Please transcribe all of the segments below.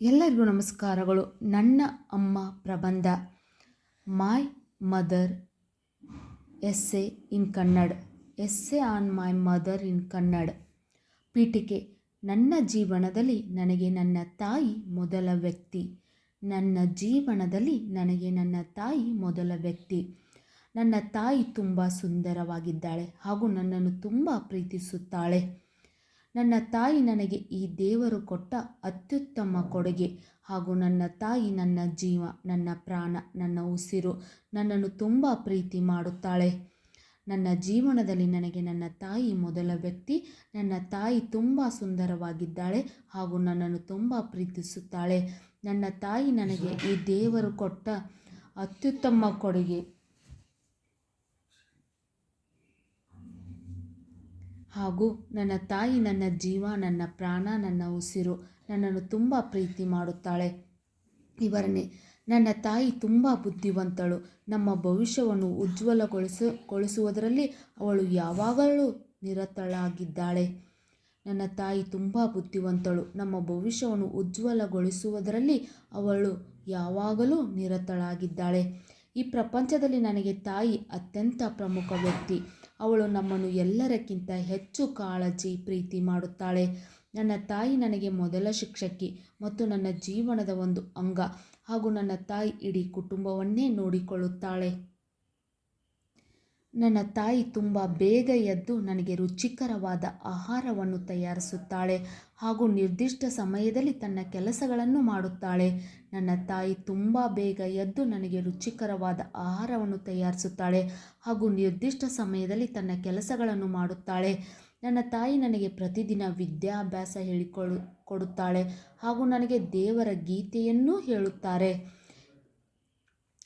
ಎಲ್ಲರಿಗೂ ನಮಸ್ಕಾರಗಳು. ನನ್ನ ಅಮ್ಮ ಪ್ರಬಂಧ my mother essay in Kannada essay on my mother in Kannada ಪೀಠಿಕೆ, ನನ್ನ ಜೀವನದಲ್ಲಿ ನನಗೆ ನನ್ನ ತಾಯಿ ಮೊದಲ ವ್ಯಕ್ತಿ. ನನ್ನ ಜೀವನದಲ್ಲಿ ನನಗೆ ನನ್ನ ತಾಯಿ ಮೊದಲ ವ್ಯಕ್ತಿ. ನನ್ನ ತಾಯಿ ತುಂಬ ಸುಂದರವಾಗಿದ್ದಾಳೆ ಹಾಗೂ ನನ್ನನ್ನು ತುಂಬ ಪ್ರೀತಿಸುತ್ತಾಳೆ. ನನ್ನ ತಾಯಿ ನನಗೆ ಈ ದೇವರು ಕೊಟ್ಟ ಅತ್ಯುತ್ತಮ ಕೊಡುಗೆ ಹಾಗೂ ನನ್ನ ತಾಯಿ ನನ್ನ ಜೀವ, ನನ್ನ ಪ್ರಾಣ, ನನ್ನ ಉಸಿರು ನನ್ನನ್ನು ತುಂಬ ಪ್ರೀತಿ ಮಾಡುತ್ತಾಳೆ. ನನ್ನ ಜೀವನದಲ್ಲಿ ನನಗೆ ನನ್ನ ತಾಯಿ ಮೊದಲ ವ್ಯಕ್ತಿ, ನನ್ನ ತಾಯಿ ತುಂಬ ಸುಂದರವಾಗಿದ್ದಾಳೆ ಹಾಗೂ ನನ್ನನ್ನು ತುಂಬ ಪ್ರೀತಿಸುತ್ತಾಳೆ. ನನ್ನ ತಾಯಿ ನನಗೆ ಈ ದೇವರು ಕೊಟ್ಟ ಅತ್ಯುತ್ತಮ ಕೊಡುಗೆ ಹಾಗೂ ನನ್ನ ತಾಯಿ, ನನ್ನ ಜೀವ, ನನ್ನ ಪ್ರಾಣ, ನನ್ನ ಉಸಿರು ನನ್ನನ್ನು ತುಂಬ ಪ್ರೀತಿ ಮಾಡುತ್ತಾಳೆ. ಇವರನ್ನೇ ನನ್ನ ತಾಯಿ ತುಂಬ ಬುದ್ಧಿವಂತಳು. ನಮ್ಮ ಭವಿಷ್ಯವನ್ನು ಉಜ್ವಲಗೊಳಿಸ, ಗೊಳಿಸುವುದರಲ್ಲಿ ಅವಳು ಯಾವಾಗಲೂ ನಿರತಳಾಗಿದ್ದಾಳೆ. ನನ್ನ ತಾಯಿ ತುಂಬ ಬುದ್ಧಿವಂತಳು. ನಮ್ಮ ಭವಿಷ್ಯವನ್ನು ಉಜ್ವಲಗೊಳಿಸುವುದರಲ್ಲಿ ಅವಳು ಯಾವಾಗಲೂ ನಿರತಳಾಗಿದ್ದಾಳೆ. ಈ ಪ್ರಪಂಚದಲ್ಲಿ ನನಗೆ ತಾಯಿ ಅತ್ಯಂತ ಪ್ರಮುಖ ವ್ಯಕ್ತಿ. ಅವಳು ನಮ್ಮನ್ನು ಎಲ್ಲರಕ್ಕಿಂತ ಹೆಚ್ಚು ಕಾಳಜಿ, ಪ್ರೀತಿ ಮಾಡುತ್ತಾಳೆ. ನನ್ನ ತಾಯಿ ನನಗೆ ಮೊದಲ ಶಿಕ್ಷಕಿ ಮತ್ತು ನನ್ನ ಜೀವನದ ಒಂದು ಅಂಗ ಹಾಗೂ ನನ್ನ ತಾಯಿ ಇಡೀ ಕುಟುಂಬವನ್ನೇ ನೋಡಿಕೊಳ್ಳುತ್ತಾಳೆ. ನನ್ನ ತಾಯಿ ತುಂಬ ಬೇಗ ಎದ್ದು ನನಗೆ ರುಚಿಕರವಾದ ಆಹಾರವನ್ನು ತಯಾರಿಸುತ್ತಾಳೆ ಹಾಗೂ ನಿರ್ದಿಷ್ಟ ಸಮಯದಲ್ಲಿ ತನ್ನ ಕೆಲಸಗಳನ್ನು ಮಾಡುತ್ತಾಳೆ. ನನ್ನ ತಾಯಿ ತುಂಬ ಬೇಗ ಎದ್ದು ನನಗೆ ರುಚಿಕರವಾದ ಆಹಾರವನ್ನು ತಯಾರಿಸುತ್ತಾಳೆ ಹಾಗೂ ನಿರ್ದಿಷ್ಟ ಸಮಯದಲ್ಲಿ ತನ್ನ ಕೆಲಸಗಳನ್ನು ಮಾಡುತ್ತಾಳೆ. ನನ್ನ ತಾಯಿ ನನಗೆ ಪ್ರತಿದಿನ ವಿದ್ಯಾಭ್ಯಾಸ ಹೇಳಿಕೊಳ್ಳು ಕೊಡುತ್ತಾಳೆ ಹಾಗೂ ನನಗೆ ದೇವರ ಗೀತೆಯನ್ನೂ ಹೇಳುತ್ತಾರೆ.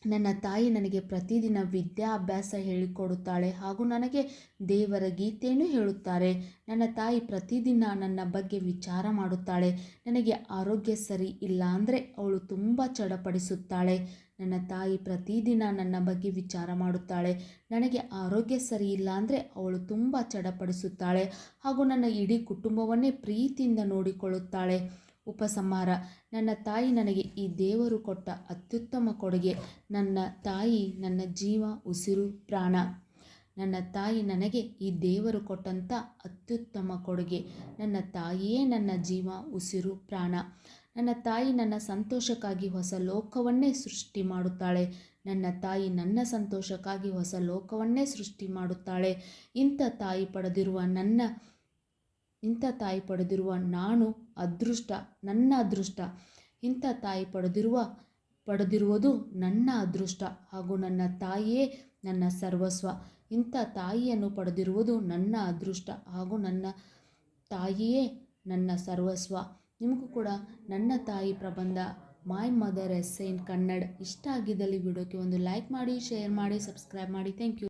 ನನ್ನ ತಾಯಿ ನನಗೆ ಪ್ರತಿದಿನ ವಿದ್ಯಾಭ್ಯಾಸ ಹೇಳಿಕೊಡುತ್ತಾಳೆ ಹಾಗೂ ನನಗೆ ದೇವರ ಗೀತೆಯನ್ನು ಹೇಳುತ್ತಾರೆ. ನನ್ನ ತಾಯಿ ಪ್ರತಿದಿನ ನನ್ನ ಬಗ್ಗೆ ವಿಚಾರ ಮಾಡುತ್ತಾಳೆ. ನನಗೆ ಆರೋಗ್ಯ ಸರಿ ಇಲ್ಲ ಅಂದರೆ ಅವಳು ತುಂಬ ಚಡಪಡಿಸುತ್ತಾಳೆ. ನನ್ನ ತಾಯಿ ಪ್ರತಿದಿನ ನನ್ನ ಬಗ್ಗೆ ವಿಚಾರ ಮಾಡುತ್ತಾಳೆ. ನನಗೆ ಆರೋಗ್ಯ ಸರಿ ಇಲ್ಲ ಅಂದರೆ ಅವಳು ತುಂಬ ಚಡಪಡಿಸುತ್ತಾಳೆ ಹಾಗೂ ನನ್ನ ಇಡೀ ಕುಟುಂಬವನ್ನೇ ಪ್ರೀತಿಯಿಂದ ನೋಡಿಕೊಳ್ಳುತ್ತಾಳೆ. ಉಪಸಂಹಾರ. ನನ್ನ ತಾಯಿ ನನಗೆ ಈ ದೇವರು ಕೊಟ್ಟ ಅತ್ಯುತ್ತಮ ಕೊಡುಗೆ. ನನ್ನ ತಾಯಿ ನನ್ನ ಜೀವ, ಉಸಿರು, ಪ್ರಾಣ. ನನ್ನ ತಾಯಿ ನನಗೆ ಈ ದೇವರು ಕೊಟ್ಟಂಥ ಅತ್ಯುತ್ತಮ ಕೊಡುಗೆ. ನನ್ನ ತಾಯಿಯೇ ನನ್ನ ಜೀವ, ಉಸಿರು, ಪ್ರಾಣ. ನನ್ನ ತಾಯಿ ನನ್ನ ಸಂತೋಷಕ್ಕಾಗಿ ಹೊಸ ಲೋಕವನ್ನೇ ಸೃಷ್ಟಿ ಮಾಡುತ್ತಾಳೆ. ನನ್ನ ತಾಯಿ ನನ್ನ ಸಂತೋಷಕ್ಕಾಗಿ ಹೊಸ ಲೋಕವನ್ನೇ ಸೃಷ್ಟಿ ಮಾಡುತ್ತಾಳೆ. ಇಂಥ ತಾಯಿ ಪಡೆದಿರುವ ನನ್ನ ಇಂಥ ತಾಯಿ ಪಡೆದಿರುವ ನಾನು ಅದೃಷ್ಟ, ನನ್ನ ಅದೃಷ್ಟ. ಇಂಥ ತಾಯಿ ಪಡೆದಿರುವ, ಪಡೆದಿರುವುದು ನನ್ನ ಅದೃಷ್ಟ ಹಾಗೂ ನನ್ನ ತಾಯಿಯೇ ನನ್ನ ಸರ್ವಸ್ವ. ಇಂಥ ತಾಯಿಯನ್ನು ಪಡೆದಿರುವುದು ನನ್ನ ಅದೃಷ್ಟ ಹಾಗೂ ನನ್ನ ತಾಯಿಯೇ ನನ್ನ ಸರ್ವಸ್ವ. ನಿಮಗೂ ಕೂಡ ನನ್ನ ತಾಯಿ ಪ್ರಬಂಧ my mother essay in Kannada ಇಷ್ಟ ಆಗಿದ್ದಲ್ಲಿ ವಿಡಿಯೋಕ್ಕೆ ಒಂದು ಲೈಕ್ ಮಾಡಿ ಶೇರ್ ಮಾಡಿ ಸಬ್ಸ್ಕ್ರೈಬ್ ಮಾಡಿ. Thank you